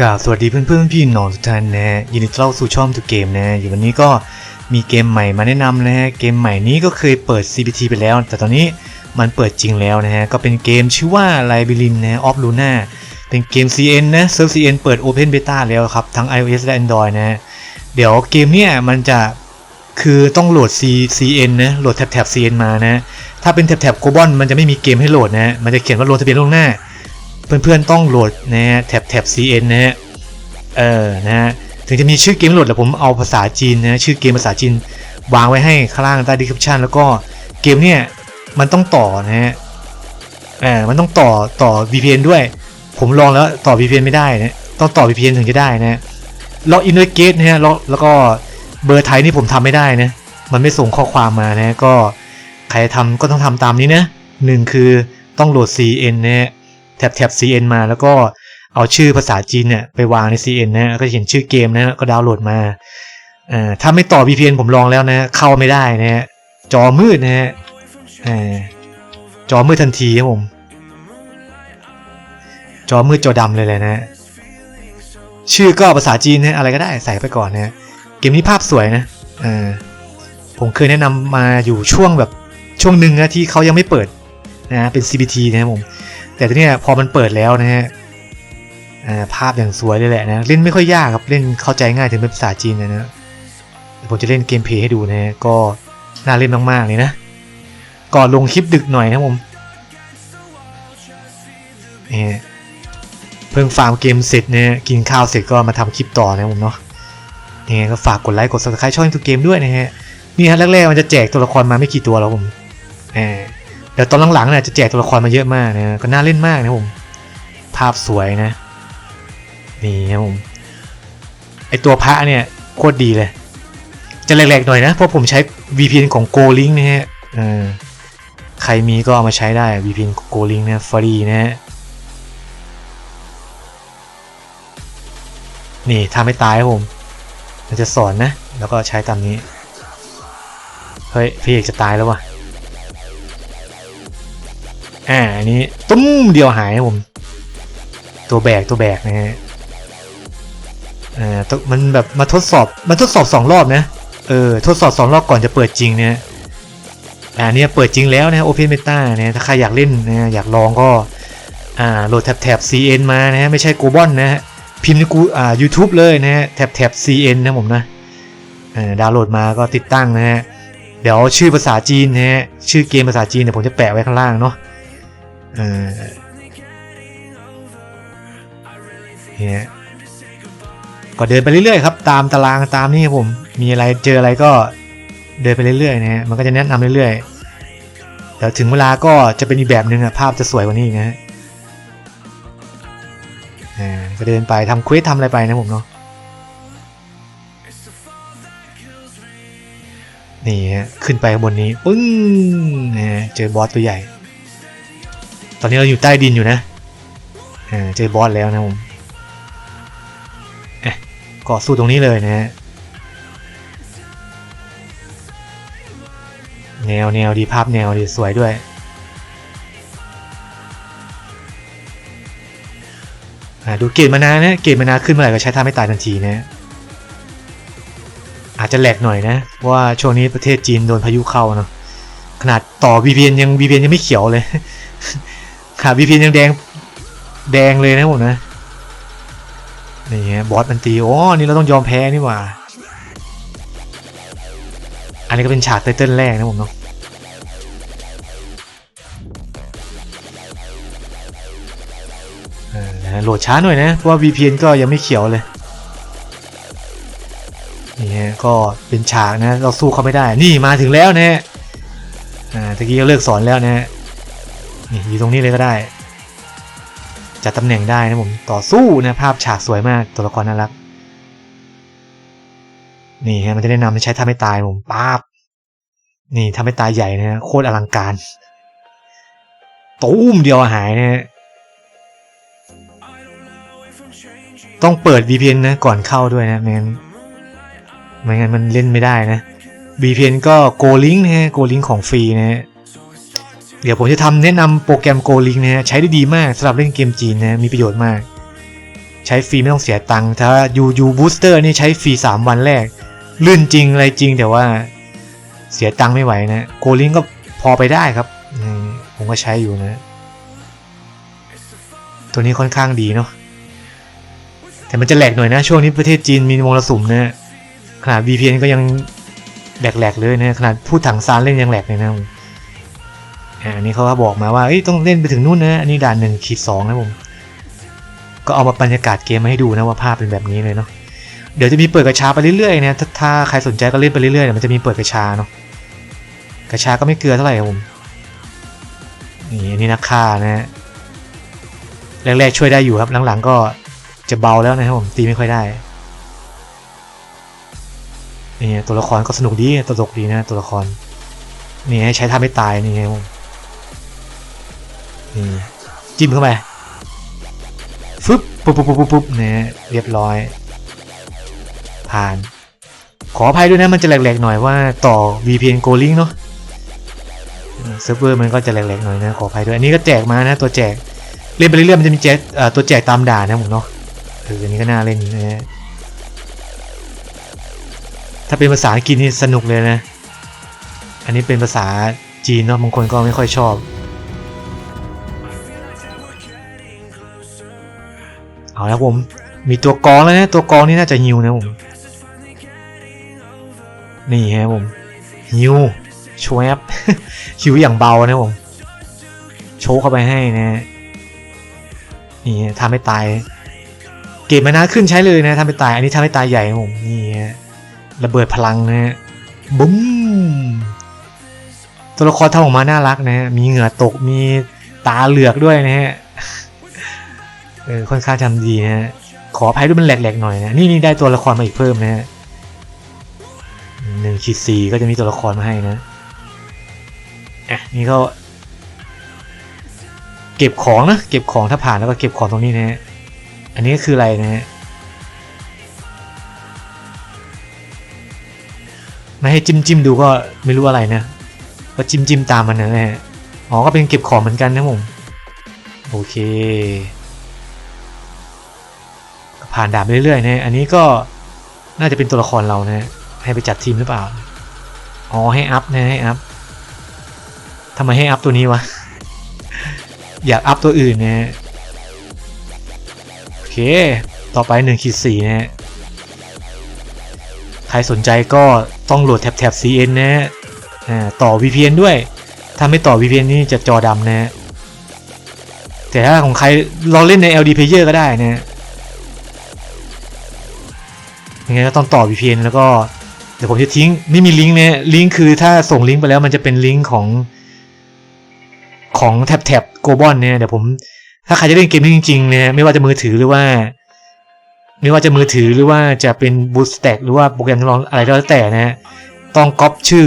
กราบสวัสดีเพื่อนเพื่อนๆพี่น้องทุกท่านนะฮะยินดีต้อนรับสู่ช่องทุกเกมนะฮะอยู่วันนี้ก็มีเกมใหม่มาแนะนำนะฮะเกมใหม่นี้ก็เคยเปิด CPT ไปแล้ว แต่ตอนนี้มันเปิดจริงแล้วนะฮะก็เป็นเกมชื่อว่า Labyrinth นะ of Luna เป็นเกม CN นะเซิร์ฟ CN เปิด Open Beta แล้วครับทั้ง iOS และ Android นะฮะเดี๋ยวเกมเนี่ยมันจะคือต้องโหลด C CN นะโหลดแท็บๆ CN มานะถ้าเป็นแท็บๆ Global มันจะไม่มีเกมให้โหลดนะฮะมันจะเขียนว่าลงทะเบียนล่วงหน้า เพื่อนๆต้องโหลดนะฮะแท็บแท็บ CN นะฮะเออนะฮะถึงจะมีชื่อเกมโหลดแต่ผมเอาภาษาจีนนะชื่อเกมภาษาจีนวางไว้ให้ข้างล่างใต้ description แล้วก็เกมเนี่ยมันต้องต่อนะฮะเออมันต้องต่อต่อ VPN ด้วย ผมลองแล้วต่อ VPN ไม่ได้นะต้องต่อ VPN ถึงจะได้นะล็อกอินด้วยเกตนะฮะแล้วแล้วก็เบอร์ไทยนี่ผมทำไม่ได้นะมันไม่ส่งข้อความมานะก็ใครทำก็ต้องทำตามนี้นะหนึ่งคือต้องโหลด CN นะฮะ แท็บแท็บ CN มาแล้วก็เอาชื่อภาษาจีนเนี่ยไปวางใน CN นะก็จะเห็นชื่อเกมนะก็ดาวน์โหลดมาอ่อถ้าไม่ต่อ VPN ผมลองแล้วนะ เข้าไม่ได้นะฮะจอมืดนะฮะอ่อจอมืดทันทีครับผมจอมืดจอดำเลยเลยนะ ชื่อก็ภาษาจีนนะอะไรก็ได้ใส่ไปก่อนนะเกมนี้ภาพสวยนะเออผมเคยแนะนำมาอยู่ช่วงแบบช่วงหนึ่งนะที่เขายังไม่เปิดนะเป็น CBT นะครับผม แต่ทีเนี้ยพอมันเปิดแล้วนะฮะภาพอย่างสวยเลยแหละนะเล่นไม่ค่อยยากครับเล่นเข้าใจง่ายถึงเป็นภาษาจีนนะนะผมจะเล่นเกมเพย์ให้ดูนะฮะก็น่าเล่นมากๆเลยนะก่อนลงคลิปดึกหน่อยนะผมนี่เพิ่งฟาร์มเกมเสร็จเนี่ยกินข้าวเสร็จก็มาทำคลิปต่อนะผมเนาะนี่ก็ฝากกดไลค์กด subscribe ช่องทุกเกมด้วยนะฮะนี่ฮะแรกๆมันจะแจกตัวละครมาไม่กี่ตัวแล้วผมแหม เดี๋ยวตอนหลังๆเนี่ยจะแจกตัวละครมาเยอะมากนะก็น่าเล่นมากนะผม ภาพสวยนะ นี่ครับผมไอตัวพระเนี่ยโคตรดีเลย จะแหลกๆหน่อยนะ เพราะผมใช้ VPN ของ Go Link นะฮะใครมีก็เอามาใช้ได้ VPN ของ Go Link นะฟรีนะฮะนี่ทำให้ตายครับผม มันจะสอนนะ แล้วก็ใช้ตามนี้ เฮ้ย พี่เอกจะตายแล้ววะ อ่าอันนี้ตุ้มเดียวหายผม ตัวแบกตัวแบกนะฮะอ่าตัวมันแบบมาทดสอบมันทดสอบสองรอบนะเออทดสอบสองรอบก่อนจะเปิดจริงเนี่ยอ่าเนี่ยเปิดจริงแล้วนะ Open Beta นะถ้าใครอยากเล่นนะอยากลองก็อ่าโหลดแท็บแท็บ CN มานะฮะไม่ใช่โกบอนนะฮะพิมพ์ในกูอ่า YouTube เลยนะฮะแท็บแท็บ CN นะผมนะอ่าดาวน์โหลดมาก็ติดตั้งนะฮะเดี๋ยวชื่อภาษาจีนนะฮะชื่อเกมภาษาจีนเดี๋ยวผมจะแปะไว้ข้างล่างเนาะ เออเนี่ยก็เดินไปเรื่อยๆครับ ตามตารางตามนี่ครับผม มีอะไรเจออะไรก็เดินไปเรื่อยๆนะฮะมันก็จะแนะนำเรื่อยๆเดี๋ยวถึงเวลาก็จะเป็นอีกแบบหนึ่งอะภาพจะสวยกว่านี้นะฮะก็เดินไปทำควสทำอะไรไปนะผมเนาะนี่ฮะขึ้นไปข้างบนนี้ปึ้งนะฮะเจอบอสตัวใหญ่ ตอนนี้เราอยู่ใต้ดินอยู่นะเจอบอสแล้วนะผมเอ๊ะสู้ตรงนี้เลยนะฮะแนวแนวดีภาพแนวดีสวยด้วย ดูเกตมานานะเกตมานาขึ้นเมื่อไหร่ก็ใช้ท่าไม่ตายทันทีนะอาจจะแหลกหน่อยนะเพราะว่าช่วงนี้ประเทศจีนโดนพายุเข้าเนาะขนาดต่อ VPN ยัง VPN ยังไม่เขียวเลย ขา VPN ยังแดง แดงเลยนะผมนะ นี่ฮะบอสมันตีโอ้นี่เราต้องยอมแพ้นี่หว่า อันนี้ก็เป็นฉากไตเติ้ลแรกนะผมเนาะออนะฮะโหลดช้าหน่อยนะ เพราะว่า VPN ก็ยังไม่เขียวเลยนี่ฮะก็เป็นฉากนะ เราสู้เขาไม่ได้ นี่มาถึงแล้วนะฮะอ่าตะกี้ก็เลิกสอนแล้วนะฮะ นี่อยู่ตรงนี้เลยก็ได้ จัดตำแหน่งได้นะผม ต่อสู้นะภาพฉากสวยมากตัวละครน่ารัก นี่ฮะมันจะแนะนำให้ใช้ท่าไม่ตายผมป๊าบนี่ทำให้ตายใหญ่นะฮะโคตรอลังการตูมเดียวหายนะฮะต้องเปิด VPN นะก่อนเข้าด้วยนะไม่งั้นไม่งั้นมันเล่นไม่ได้นะ VPN ก็ Go Link นะฮะ Go Link ของฟรีนะฮะ เดี๋ยวผมจะทำแนะนำโปรแกรม Go Link นะฮะใช้ได้ดีมากสำหรับเล่นเกมจีนนะมีประโยชน์มาก ใช้ฟรีไม่ต้องเสียตังค์ถ้ายูยูบูสเตอร์นี่ใช้ฟรี 3 วันแรก ลื่นจริงอะไรจริงแต่ว่าเสียตังค์ไม่ไหวนะโกลิงก็พอไปได้ครับผมก็ใช้อยู่นะ ตัวนี้ค่อนข้างดีเนาะแต่มันจะแหลกหน่อยนะ ช่วงนี้ประเทศจีนมีมรสุมนะขนาด VPN ก็ยังแหลกๆเลยนะขนาดพูดถังซานเล่นยังแหลกเลยนะ อ่าอันนี้เขาก็บอกมาว่าต้องเล่นไปถึงนู่นนะอันนี้ด่านหนึ่งขีดสองนะผมก็เอามาบรรยากาศเกมมาให้ดูนะว่าภาพเป็นแบบนี้เลยเนาะเดี๋ยวจะมีเปิดกระชาไปเรื่อยๆนะถ้าถ้าใครสนใจก็เล่นไปเรื่อยๆมันจะมีเปิดกระชาเนาะกระชาก็ไม่เกลือเท่าไหร่ครับผมนี่อันนี่นักฆ่านะฮะแรกๆช่วยได้อยู่ครับหลังๆก็จะเบาแล้วนะครับผมตีไม่ค่อยได้นี่ตัวละครก็สนุกดีตลกดีนะตัวละครนี่ให้ใช้ท่าไม่ตายนี่ไงครับผม นี่จิ้มเข้าไปฟึบปุ๊บปุ๊บปุ๊บปุ๊บเนี่ยเรียบร้อย ผ่าน ขออภัยด้วยนะมันจะแหลกๆหน่อยว่าต่อ VPN Go Link เนาะเซิร์ฟเวอร์มันก็จะแหลกๆหน่อยนะขออภัยด้วยอันนี้ก็แจกมานะตัวแจกเล่นไปเรื่อยๆมันจะมีแจกตัวแจกตามด่านนะผมเนาะเอออันนี้ก็น่าเล่นนะฮะถ้าเป็นภาษาอังกฤษนี่สนุกเลยนะ อันนี้เป็นภาษาจีนเนาะบางคนก็ไม่ค่อยชอบ เอาแล้วผมมีตัวกองแล้วนะตัวกองนี่น่าจะฮิวนะผมนี่ฮะผมฮิวชวบฮิวอย่างเบานะผมโชว์เข้าไปให้นะนี่ทำให้ตาย เก็บมานาขึ้นใช้เลยนะทำให้ตาย อันนี้ทำให้ตายใหญ่ผมนี่ฮะระเบิดพลังนะฮะบุ้มตัวละครทำออกมาน่ารักนะฮะมีเหงื่อตกมีตาเหลือกด้วยนะฮะ ออค่อนข้างทำดีนะฮะขออภัยด้วยมันแหลกๆหน่อยนะนี่นี่ได้ตัวละครมาอีกเพิ่มนะฮะหนึ่งขีดสี่ก็จะมีตัวละครมาให้นะอะนี่ก็ เก็บของนะเก็บของถ้าผ่านแล้วก็เก็บของตรงนี้นะฮะอันนี้ก็คืออะไรนะฮะไม่ให้จิ้มจิ้มดูก็ไม่รู้อะไรนะก็จิ้มจิ้มตามมันนะฮะอ๋อก็เป็นเก็บของเหมือนกันนะผมโอเค ผ่านด่านไปเรื่อยๆนะอันนี้ก็น่าจะเป็นตัวละครเรานะให้ไปจัดทีมหรือเปล่า อ๋อให้อัพนะให้อัพทำไมให้อัพตัวนี้วะ อยากอัพตัวอื่นนะโอเค ต่อไป1ขีด4นะใครสนใจก็ต้องโหลดแท็บแท็บ CN นะต่อ VPN ด้วย ถ้าไม่ต่อ VPN นี่จะจอดำนะแต่ถ้าของใครเราเล่นใน LD Player ก็ได้นะ ยังไงก็ต้องต่อ VPN แล้วก็เดี๋ยวผมจะทิ้งไม่มีลิงก์เนี่ยลิงก์คือถ้าส่งลิงก์ไปแล้วมันจะเป็นลิงก์ของของแท็บแท็บโกบอนเนี่ยเดี๋ยวผม ถ้าใครจะเล่นเกมนี้จริงๆเนี่ยไม่ว่าจะมือถือหรือว่า ไม่ว่าจะมือถือหรือว่าจะเป็นบูสแต็กหรือว่าโปรแกรมทดลองอะไรก็แล้วแต่นะต้องก๊อปชื่อ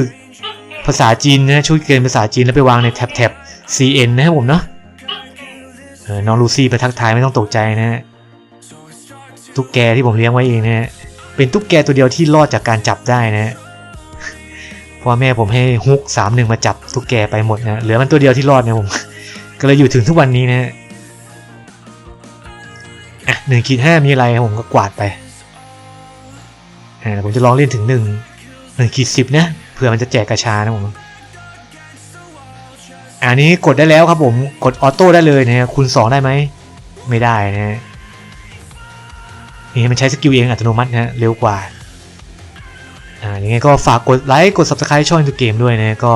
ภาษาจีนนะช่วยเกมภาษาจีนแล้วไปวางในแท็บแท็บ CN นะครับผมเนาะเออน้องลูซี่ไปทักทายไม่ต้องตกใจนะฮะตุ๊กแกที่ผมเลี้ยงไว้เองนะฮะ เป็นตุ๊กแกตัวเดียวที่รอดจากการจับได้นะเพราะว่าแม่ผมให้ฮุกสามหนึ่งมาจับตุ๊กแกไปหมดนะเหลือมันตัวเดียวที่รอดนะผม ก็เลยอยู่ถึงทุกวันนี้นะอะหนึ่งขีดห้ามีอะไรผมก็กวาดไปอ่าผมจะลองเล่นถึงหนึ่งหนึ่งขีดสิบนะเผื่อมันจะแจกกระชานะผมอันนี้กดได้แล้วครับผมกดออโต้ได้เลยนะคูณสองได้ไหมไม่ได้นะ นี่มันใช้สกิลเองอัตโนมัตินะฮะเร็วกว่าอ่าอย่างไงก็ฝากกดไลค์กด subscribe ช่องตัวเกมด้วยนะก็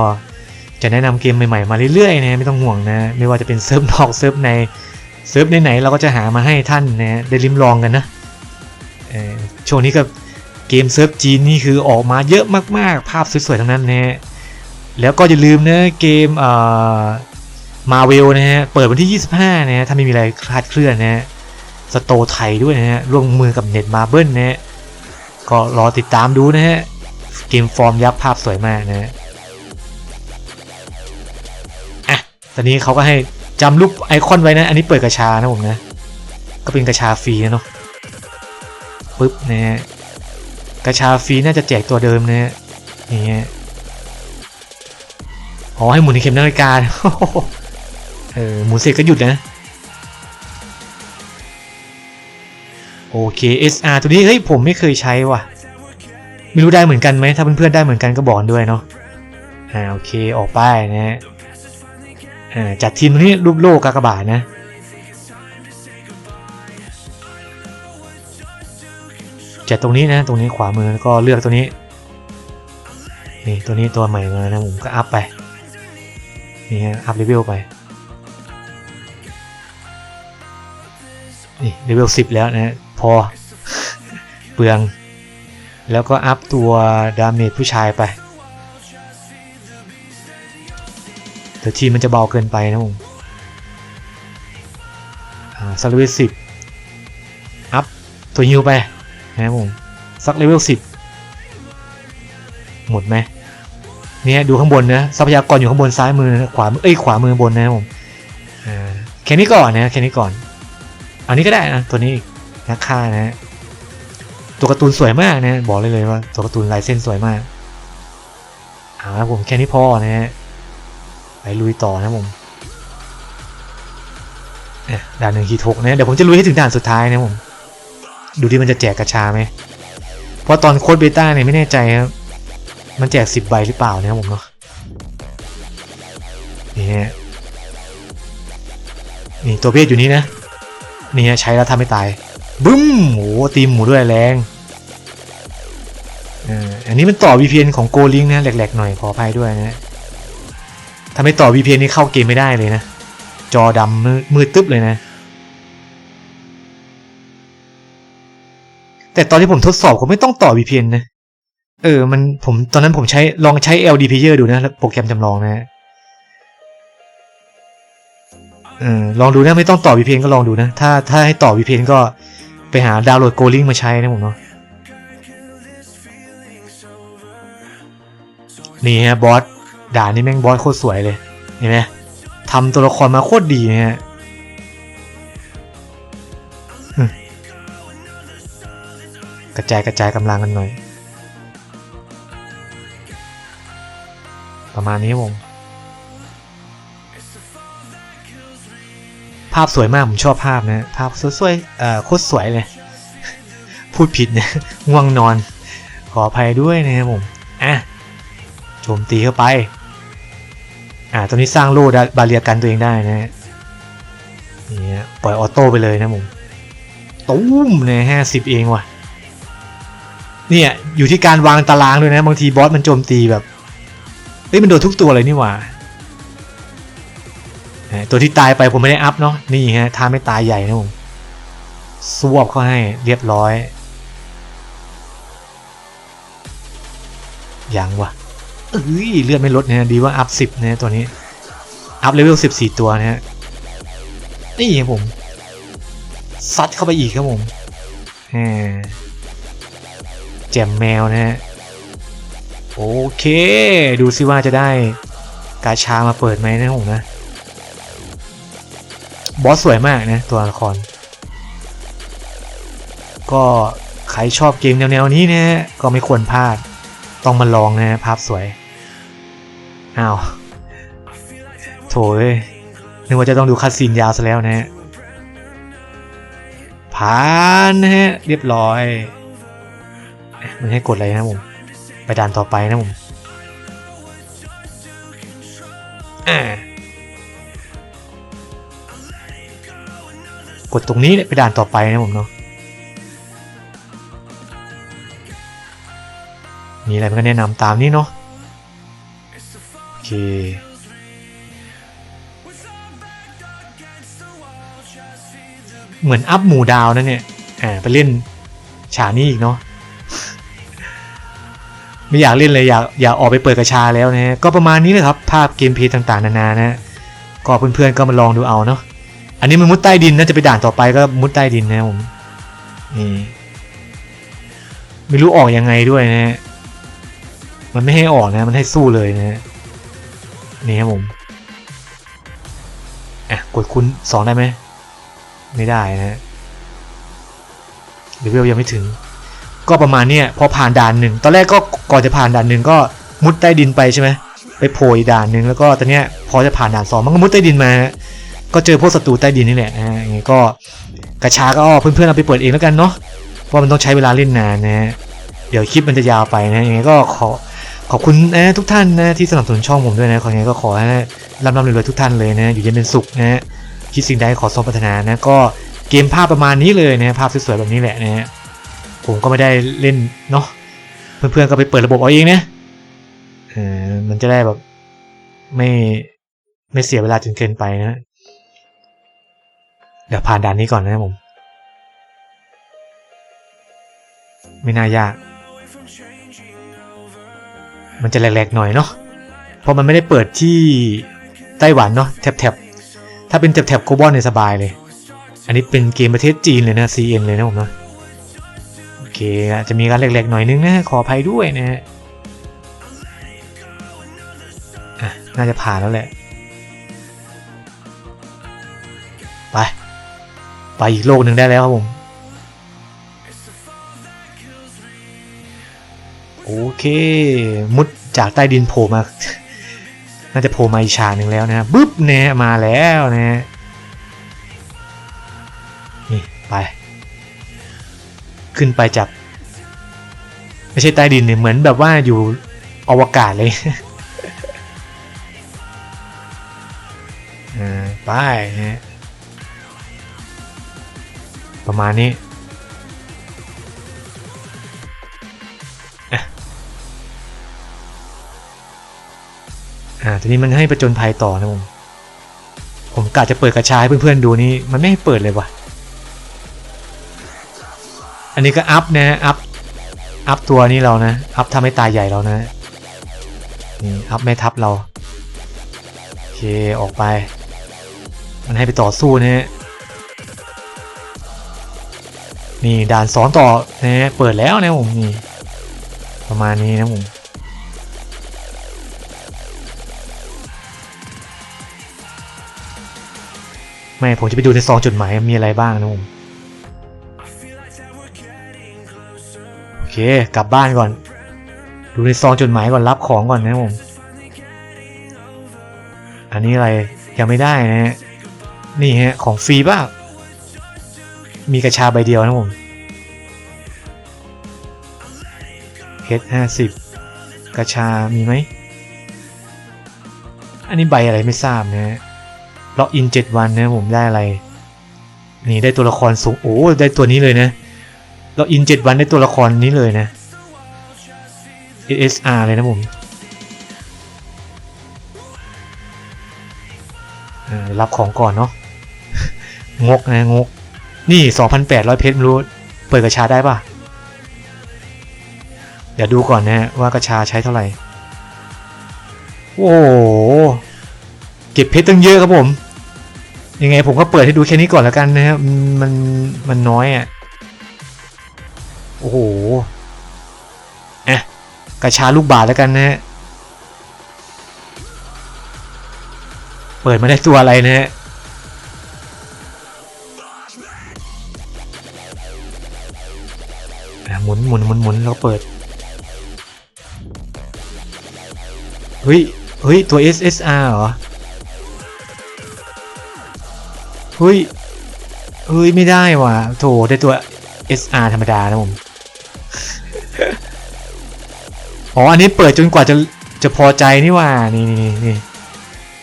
จะแนะนำเกมใหม่ๆมาเรื่อยๆนะไม่ต้องห่วงนะไม่ว่าจะเป็นเซิร์ฟนอกเซิร์ฟในเซิร์ฟไหนๆเราก็จะหามาให้ท่านนะได้ลิ้มลองกันนะช่วงนี้ก็เกมเซิร์ฟจีนนี่คือออกมาเยอะมากๆ ภาพสวยๆทั้งนั้นนะแล้วก็อย่าลืมนะเกมเอ่อมาเวลนะฮะเปิดวันที่ 25นะถ้าไม่มีอะไรคลาดเคลื่อนนะ สโตไทยด้วยนะฮะ ร่วมมือกับเน็ตมาเบิลนะฮะ ก็รอติดตามดูนะฮะ เกมฟอร์มยักษ์ภาพสวยมากนะฮะ อะ ตอนนี้เขาก็ให้จำรูปไอคอนไว้นะ อันนี้เปิดกระชานะผมนะ ก็เป็นกระชาฟรีนะเนาะ ปึ๊บนะฮะ กระชาฟรีน่าจะแจกตัวเดิมนะฮะ นี่ฮะอ๋อให้หมุนเข็มนาฬิกา เออหมุนเสร็จก็หยุดนะ โอเค SR ตัวนี้เฮ้ยผมไม่เคยใช้ว่ะ ไม่รู้ได้เหมือนกันไหมถ้าเพื่อนๆได้เหมือนกันก็บอกกันด้วยเนาะอ่าโอเคออกไปนะฮะอ่าจัดทีมตัวนี้รูปโลกกากบาทนะจัดตรงนี้นะตรงนี้ขวามือแล้วก็เลือกตัวนี้นี่ตัวนี้ตัวใหม่มานะผมก็อัพไปนี่ฮะอัพเลเวลไปนี่เลเวลสิบแล้วนะ พอ เปลือง แล้วก็อัพตัวดาเมจผู้ชายไปเดี๋ยวทีมมันจะเบาเกินไปนะผมสักเลเวลสิบอัพตัวฮิวไปนะผมสักเลเวลสิบหมดไหมเนี่ยดูข้างบนนะทรัพยากรอยู่ข้างบนซ้ายมือขวามือเอ้ยขวามือบนนะผมแค่นี้ก่อนนะแค่นี้ก่อน อันนี้ก็ได้นะตัวนี้อีก นักฆ่านะฮะตัวการ์ตูนสวยมากนะบอกเลยเลยว่าตัวการ์ตูนลายเส้นสวยมากเอาละผมแค่นี้พอนะฮะไปลุยต่อนะผมอะด่านหนึ่งขีดหกนะเดี๋ยวผมจะลุยให้ถึงด่านสุดท้ายนะผมดูที่มันจะแจกกระชาไหมเพราะตอนโค้ดเบต้าเนี่ยไม่แน่ใจครับมันแจกสิบใบหรือเปล่านะครับผมเนาะนี่ฮะนี่ตัวเพศอยู่นี้นะนี่ฮะใช้แล้วทำไม่ตาย บึ้มโอ้ตีหมูด้วยแรงอ่าอันนี้มันต่อ VPN ของ Go Link นะแหลกๆหน่อยขออภัยด้วยนะถ้าไม่ต่อ VPN นี่เข้าเกมไม่ได้เลยนะ จอดำมือมืดตึ๊บเลยนะ แต่ตอนที่ผมทดสอบผมไม่ต้องต่อ VPN นะ เออมันผมตอนนั้นผมใช้ลองใช้ LD Player ดูนะโปรแกรมจำลองนะออลองดูนะไม่ต้องต่อ VPN ก็ลองดูนะ ถ้าถ้าให้ต่อ VPN ก็ ไปหาดาวน์โหลด Go Link มาใช้นะผมเนาะนี่ฮะบอสด่านนี้แม่งบอสโคตรสวยเลยเห็นไหมทำตัวละครมาโคตรดีนะฮะกระจายกระจายกำลังกันหน่อย ประมาณนี้ผมาพสวยมากผมชอบภาพนะ ภาพสวยๆเอ่อโคตรสวยเลย พูดผิดนะง่วงนอน ขออภัยด้วยนะครับผมอะโจมตีเข้าไป อ่าตอนนี้สร้างโล่ด้บาเรียกันตัวเองได้นะฮะนี่ฮะปล่อยออโต้ไปเลยนะผมตุ้มเลยห้าสิบเองว่ะ เนี่ยอยู่ที่การวางตารางด้วยนะ บางทีบอสมันโจมตีแบบเฮ้ยมันโดนทุกตัวเลยนี่หว่า ตัวที่ตายไปผมไม่ได้อัพเนาะนี่ฮะท่าไม่ตายใหญ่นะผมสวบเข้าให้เรียบร้อยยังวะเอ้ยเลือดไม่ลดนะฮะดีว่าอัพสิบนะตัวนี้ อัพเลเวลสิบสี่ตัวนะฮะนี่ครับผมซัดเข้าไปอีกครับผมแหมแจมแมวนะฮะโอเค ดูซิว่าจะได้กาชามาเปิดไหมนะผมนะ บอสสวยมากนะตัวละคร ก็ใครชอบเกมแนวๆนี้นะฮะก็ไม่ควรพลาด ต้องมาลองนะภาพสวย อ้าว โถเอ้ยนึกว่าจะต้องดูคัดซีนยาวซะแล้วนะฮะผ่านนะฮะ เรียบร้อย มันให้กดอะไรนะผม ไปด่านต่อไปนะผม กดตรงนี้ไปด่านต่อไปนะผมเนาะมีอะไรมันก็แนะนำตามนี้เนาะโอเคเหมือนอัพหมู่ดาวนั่นเนี่ยอ่าไปเล่นฉากนี้อีกเนาะไม่อยากเล่นเลยอยากอยากออกไปเปิดกระชาแล้วนะก็ประมาณนี้เลยครับ ภาพเกมเพลย์ต่างๆ นานานะฮะก็เพื่อนๆก็มาลองดูเอาเนาะ นนี้มันมุดใต้ดินน่าจะไปด่านต่อไปก็มุดใต้ดินนะผมนี่ไม่รู้ออกยังไงด้วยนะฮะมันไม่ให้ออกนะ มันให้สู้เลยนะฮะนี่ครับผมอะกดคูณสองได้ไหมไม่ได้นะฮะเลเวลยังไม่ถึง ก็ประมาณเนี้ยพอผ่านด่านหนึ่งตอนแรกก็ก่อนจะผ่านด่านหนึ่งก็มุดใต้ดินไปใช่ไหมไปโผล่ด่านหนึ่งแล้วก็ตอนเนี้ยพอจะผ่านด่านสองมันก็มุดใต้ดินมาฮะ ก็เจอพวกศัตรูใต้ดินนี่แหละอย่างงี้ก็กระชาก็เพื่อนๆเอาไปเปิดเองแล้วกันเนาะเพราะมันต้องใช้เวลาเล่นนานนะ เดี๋ยวคลิปมันจะยาวไปนะยังไงก็ขอขอบคุณนะทุกท่านนะที่สนับสนุนช่องผมด้วยนะขอยังไงก็ขอให้ร่ำรำรวยๆทุกท่านเลยนะ อยู่เย็นเป็นสุขนะคิดสิ่งใดขอสมปรารถนานะ ก็เกมภาพประมาณนี้เลยนะภาพสวยๆแบบนี้แหละนะฮะผมก็ไม่ได้เล่นเนาะเพื่อนๆก็ไปเปิดระบบเอาเองนะเออมันจะได้แบบไม่ไม่เสียเวลาจนเกินไปนะ เดี๋ยวผ่านด่านนี้ก่อนนะครับผม ไม่น่ายาก มันจะแหลกๆหน่อยเนาะ เพราะมันไม่ได้เปิดที่ไต้หวันเนาะแถบๆ ถ้าเป็นแถบๆโกบอลเนี่ยสบายเลย อันนี้เป็นเกมประเทศจีนเลยนะ CN เลยนะผมเนาะ โอเคจะมีการแหลกๆหน่อยนึงนะ ขออภัยด้วยนะฮะน่าจะผ่านแล้วแหละ ไปอีกโลกหนึ่งได้แล้วครับผม โอเค มุดจากใต้ดินโผล่มา น่าจะโผล่มาอีกฉากหนึ่งแล้วนะบึ๊บเนี่ยมาแล้วนะนี่ไป ขึ้นไปจากไม่ใช่ใต้ดินเนี่ยเหมือนแบบว่าอยู่อวกาศเลยไปนะ ประมาณนี้อะอ่าทีนี้มันให้ประจนภัยต่อนะผมผมกะจะเปิดกระชายเพื่อนๆดูนี่มันไม่ให้เปิดเลยว่ะ อันนี้ก็อัพนะอัพอัพตัวนี้เรานะอัพทำให้ตายใหญ่เรานะนี่อัพแม่ทัพเราโอเคออกไป มันให้ไปต่อสู้นะฮะ นี่ด่านสอนต่อนะเปิดแล้วนะผมนี่ประมาณนี้นะผมไม่ผมจะไปดูในซองจดหมายมีอะไรบ้างนะผมโอเคกลับบ้านก่อน ดูในซองจดหมายก่อนรับของก่อนนะผมอันนี้อะไรยังไม่ได้นะฮะนี่ฮะของฟรีป่ะ มีกระชาใบเดียวนะผมเฮดห้าสิบกระชามีไหม อันนี้ใบอะไรไม่ทราบนะฮะล็อกอินเจ็ดวันนะผมได้อะไร นี่ได้ตัวละครสูง โอ้ ได้ตัวนี้เลยนะล็อกอินเจ็ดวันได้ตัวละครนี้เลยนะ SR เลยนะผมรับของก่อนเนาะงกนะงก นี่ 2,800 เพชรไม่รู้ เปิดกระชาได้ปะเดี๋ยวดูก่อนนะว่ากระชาใช้เท่าไหร่ โอ้โหเก็บเพชรตั้งเยอะครับผม ยังไงผมก็เปิดให้ดูแค่นี้ก่อนแล้วกันนะครับมันมันน้อยอะ โอ้โหอะกระชาลูกบาทแล้วกันนะฮะเปิดมาได้ตัวอะไรนะฮะ มุนหมุนหมุนหมุนเราเปิด เฮ้ย เฮ้ย ตัว SSR เหรอ เฮ้ย เฮ้ย ไม่ได้ว่ะโถได้ตัว SR ธรรมดานะผม อ๋อ อันนี้เปิดจนกว่าจะจะพอใจนี่ว่า นี่นี่นี่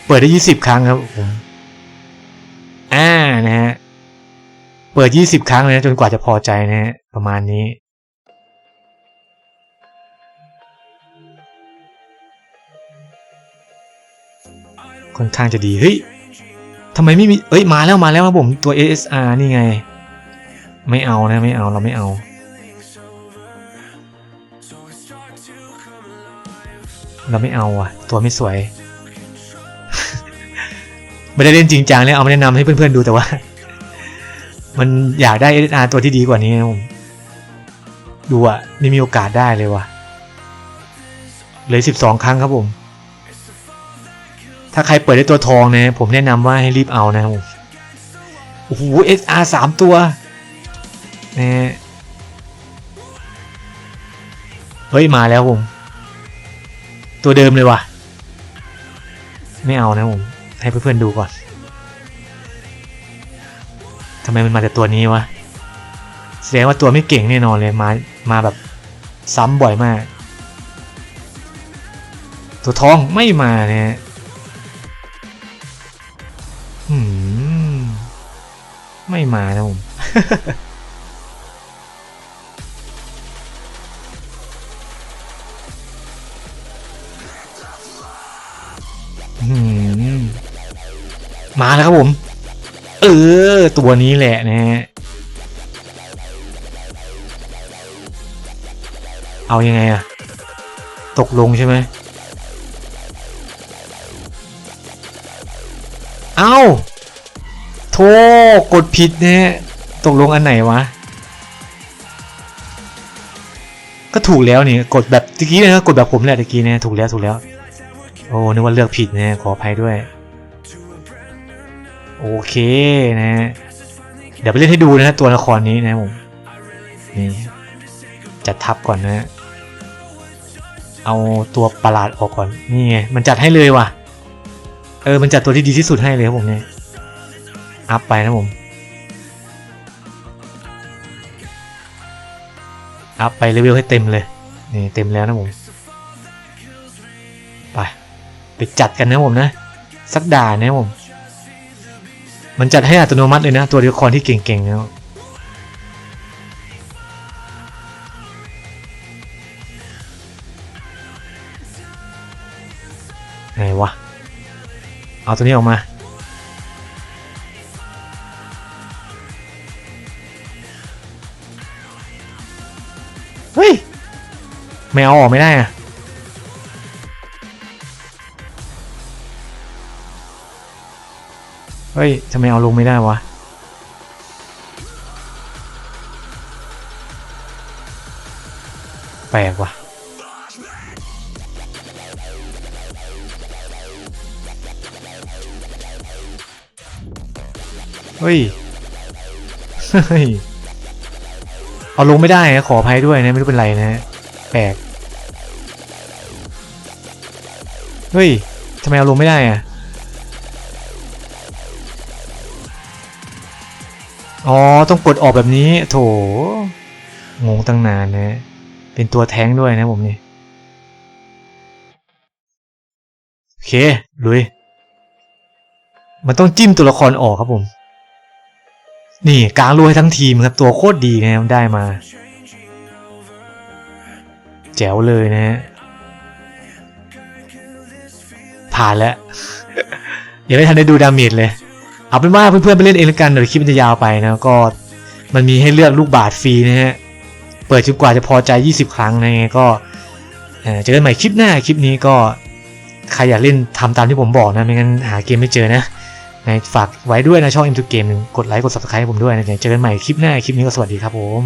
เปิดได้ยี่สิบครั้งครับผม อ่า นะฮะ เปิดยี่สิบครั้งเลยนะจนกว่าจะพอใจนะฮะ ประมาณนี้ ค่อนข้างจะดี เฮ้ยทำไมไม่มี เอ้ย มาแล้วมาแล้วครับผมตัว ASR นี่ไง ไม่เอานะไม่เอาเราไม่เอา เราไม่เอาอะ ตัวไม่สวย ไม่ได้เล่นจริงจังเนี่ยเอามาแนะนำให้เพื่อนๆดูแต่ว่า มันอยากได้ A S R ตัวที่ดีกว่านี้นะผมดูอะไม่มีโอกาสได้เลยว่ะเลือสิบสองครั้งครับผม ถ้าใครเปิดได้ตัวทองนะผมแนะนำว่าให้รีบเอานะครับผมโอ้โห SR สามตัวนะฮะเฮ้ย มาแล้วผม ตัวเดิมเลยว่ะ ไม่เอานะผม ให้เพื่อนๆดูก่อนทำไมมันมาแต่ตัวนี้วะ แสดงว่าตัวไม่เก่งแน่นอนเลย มา มาแบบซ้ำบ่อยมาก ตัวทองไม่มาเนะ หืมไม่มานะผมอืมมาแล้วครับผม เออ ตัวนี้แหละนะฮะ เอายังไงอะ ตกลงใช่ไหม เอ้าโทกดผิดเนี่ยตกลงอันไหนวะ ก็ถูกแล้วนี่กดแบบตะกี้นะกดแบบผมแหละตะกี้เนี่ยถูกแล้วถูกแล้ว โอ้นึกว่าเลือกผิดนะขออภัยด้วย โอเคนะ เดี๋ยวไปเล่นให้ดูนะตัวละครนี้นะผมนี่จัดทับก่อนนะฮะเอาตัวประหลาดออกก่อนนี่ไงมันจัดให้เลยว่ะ เออมันจัดตัวที่ดีที่สุดให้เลยครับผมเนี่ยอัพไปนะผมอัพไปเลเวลให้เต็มเลยนี่เต็มแล้วนะผมไปไปจัดกันนะผมนะสักด่านะผมมันจัดให้อัตโนมัติเลยนะ ตัวละครที่เก่งๆนะ เอาตัวนี้ออกมาเฮ้ยไม่เอาออกไม่ได้อะเฮ้ยทำไมเอาลงไม่ได้วะแปลกว่ะ ฮ้ย เฮ้ย เอาลงไม่ได้นะขออภัยด้วยนะ ไม่รู้เป็นไรนะแปลก เฮ้ยทำไมเอาลงไม่ได้อะอ๋อ ต้องกดออกแบบนี้ โถ งงตั้งนานนะ เป็นตัวแท้งด้วยนะผมนี่โอเคลุยมันต้องจิ้มตัวละครออกครับผม นี่กลางรวยทั้งทีมครับตัวโคตรดีนะได้มา แจ๋วเลยนะฮะผ่านแล้ว ยังไม่ทันได้ดูดาเมจเลย เอาเป็นว่าเพื่อนๆไปเล่นเองแล้วกันเดี๋ยวคลิปมันจะยาวไปนะก็มันมีให้เลือกลูกบาทฟรีนะฮะ เปิดจนกว่าจะพอใจ 20 ครั้งนะไงก็เจอกันใหม่คลิปหน้าคลิปนี้ก็ใครอยากเล่นทำตามที่ผมบอกนะ ไม่งั้นหาเกมไม่เจอนะ นะฝากไว้ด้วยนะช่อง M2 Game กดไลค์กด subscribe ให้ผมด้วยนะเจอกันใหม่คลิปหน้าคลิปนี้ก็สวัสดีครับผม